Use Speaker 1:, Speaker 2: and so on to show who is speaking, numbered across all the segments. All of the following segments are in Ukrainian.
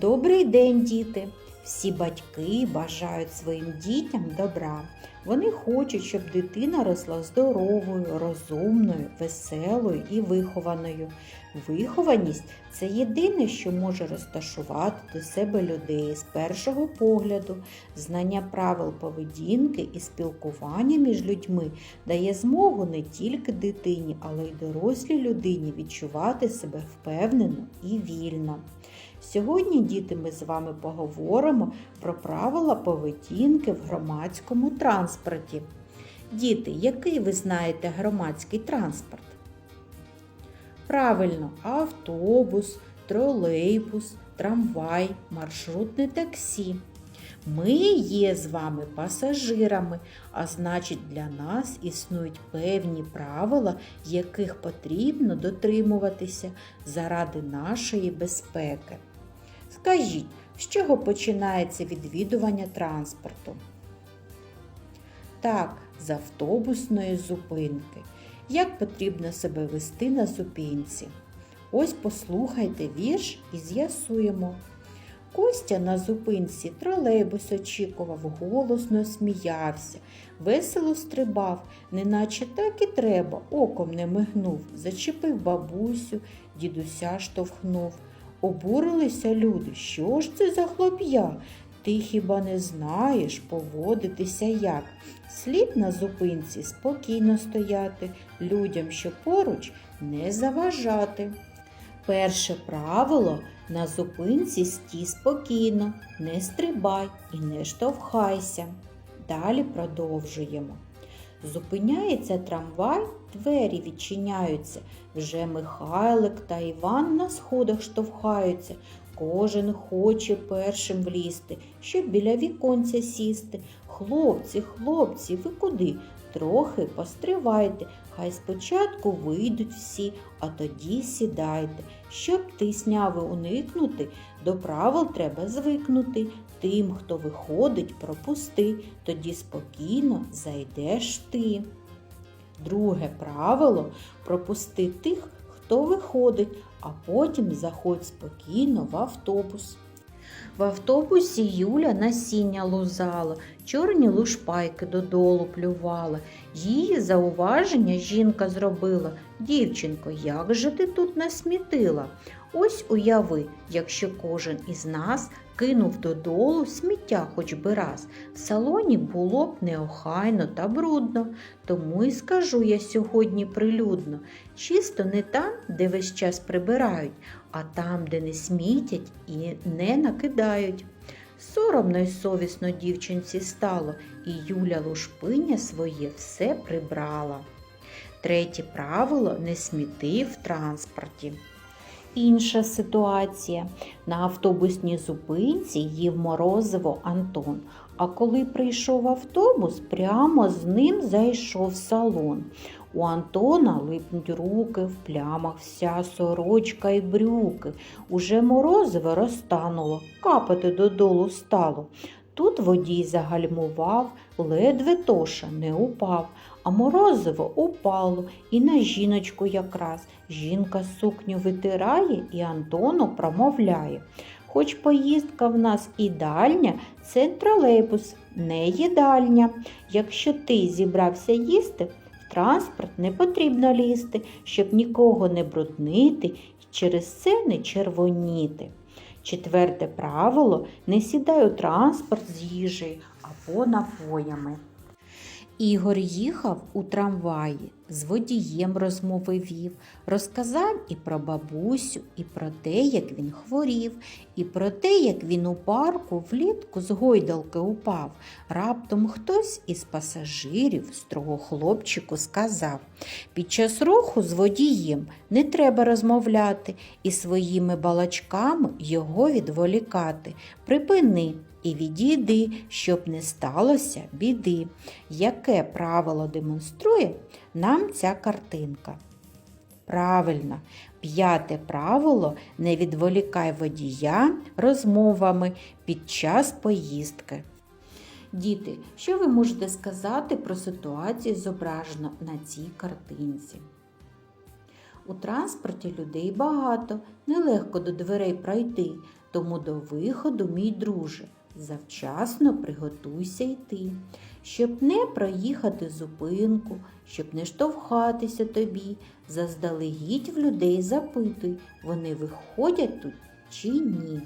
Speaker 1: Добрий день, діти! Всі батьки бажають своїм дітям добра. Вони хочуть, щоб дитина росла здоровою, розумною, веселою і вихованою. Вихованість це єдине, що може розташувати до себе людей з першого погляду. Знання правил поведінки і спілкування між людьми дає змогу не тільки дитині, але й дорослій людині відчувати себе впевнено і вільно. Сьогодні, діти, ми з вами поговоримо про правила поведінки в громадському транспорті. Діти, який ви знаєте громадський транспорт? Правильно, автобус, тролейбус, трамвай, маршрутне таксі. Ми є з вами пасажирами, а значить для нас існують певні правила, яких потрібно дотримуватися заради нашої безпеки. Скажіть, з чого починається відвідування транспорту? Так, з автобусної зупинки. Як потрібно себе вести на зупинці? Ось послухайте вірш і з'ясуємо. Костя на зупинці тролейбус очікував, голосно сміявся, весело стрибав, неначе так і треба, оком не мигнув, зачепив бабусю, дідуся штовхнув. Обурилися люди. Що ж це за хлоп'я? Ти хіба не знаєш поводитися як? Слід на зупинці спокійно стояти, людям, що поруч, не заважати. Перше правило на зупинці стій спокійно, не стрибай і не штовхайся. Далі продовжуємо. Зупиняється трамвай, двері відчиняються. Вже Михайлик та Іван на сходах штовхаються. Кожен хоче першим влізти, щоб біля віконця сісти. Хлопці, хлопці, ви куди? Трохи постривайте, хай спочатку вийдуть всі, а тоді сідайте. Щоб тисняви уникнути, до правил треба звикнути. Тим, хто виходить, пропусти, тоді спокійно зайдеш ти. Друге правило пропусти тих, хто виходить, а потім заходь спокійно в автобус. В автобусі Юля насіння лузала, чорні лушпайки додолу плювала. Її зауваження жінка зробила. Дівчинко, як же ти тут насмітила? Ось уяви, якщо кожен із нас кинув додолу сміття хоч би раз, в салоні було б неохайно та брудно. Тому і скажу я сьогодні прилюдно. Чисто не там, де весь час прибирають, а там, де не смітять і не накидають. Соромно й совісно дівчинці стало, і Юля Лушпиня своє все прибрала. Третє правило не сміти в транспорті. Інша ситуація. На автобусній зупинці їв морозиво Антон. А коли прийшов автобус, прямо з ним зайшов салон. У Антона липнуть руки, в плямах вся сорочка й брюки. Уже морозиво розтануло, капати додолу стало. Тут водій загальмував, ледве тоша не упав, а морозиво упало і на жіночку якраз. Жінка сукню витирає і Антону промовляє. Хоч поїздка в нас і дальня, це тролейбус, не їдальня. Якщо ти зібрався їсти, в транспорт не потрібно лізти, щоб нікого не бруднити і через це не червоніти. Четверте правило не сідай у транспорт з їжею або напоями. Ігор їхав у трамваї, з водієм розмови вів, розказав і про бабусю, і про те, як він хворів, і про те, як він у парку влітку з гойдалки упав. Раптом хтось із пасажирів строго хлопчику сказав під час руху з водієм не треба розмовляти і своїми балачками його відволікати. Припини і відійди, щоб не сталося біди. Яке правило демонструє нам ця картинка? Правильно, п'яте правило не відволікай водія розмовами під час поїздки. Діти, що ви можете сказати про ситуацію, зображену на цій картинці? У транспорті людей багато, нелегко до дверей пройти, Тому до виходу, мій друже, завчасно приготуйся йти, щоб не проїхати зупинку, щоб не штовхатися тобі, заздалегідь в людей запитуй, вони виходять тут чи ні.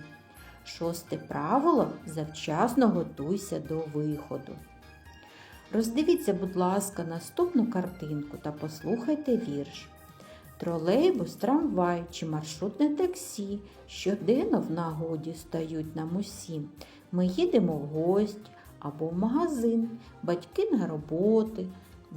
Speaker 1: Шосте правило завчасно готуйся до виходу. Роздивіться, будь ласка, наступну картинку та послухайте вірш. Тролейбус, трамвай чи маршрутне таксі щоденно в нагоді стають нам усім. Ми їдемо в гості або в магазин, батьки на роботи,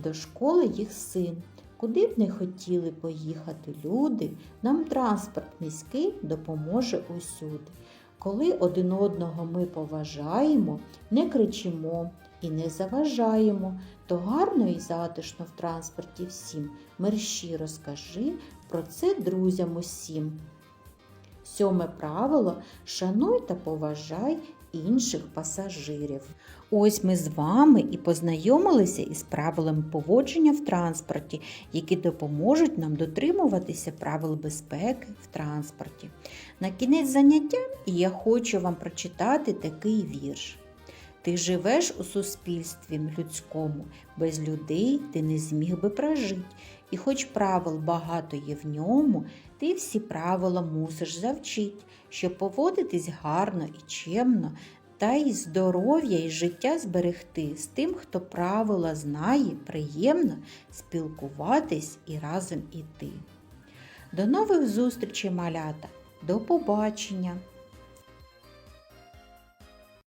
Speaker 1: до школи їх син. Куди б не хотіли поїхати люди, нам транспорт міський допоможе усюди. Коли один одного ми поважаємо, не кричимо і не заважаємо, то гарно і затишно в транспорті всім. Мерщі розкажи про це друзям усім. Сьоме правило шануй та поважай інших пасажирів. Ось ми з вами і познайомилися із правилами поводження в транспорті, які допоможуть нам дотримуватися правил безпеки в транспорті. На кінець заняття я хочу вам прочитати такий вірш. Ти живеш у суспільстві людському, без людей ти не зміг би прожить, і хоч правил багато є в ньому, ти всі правила мусиш завчить, щоб поводитись гарно і чемно, та й здоров'я і життя зберегти з тим, хто правила знає, приємно спілкуватись і разом іти. До нових зустрічей, малята! До побачення!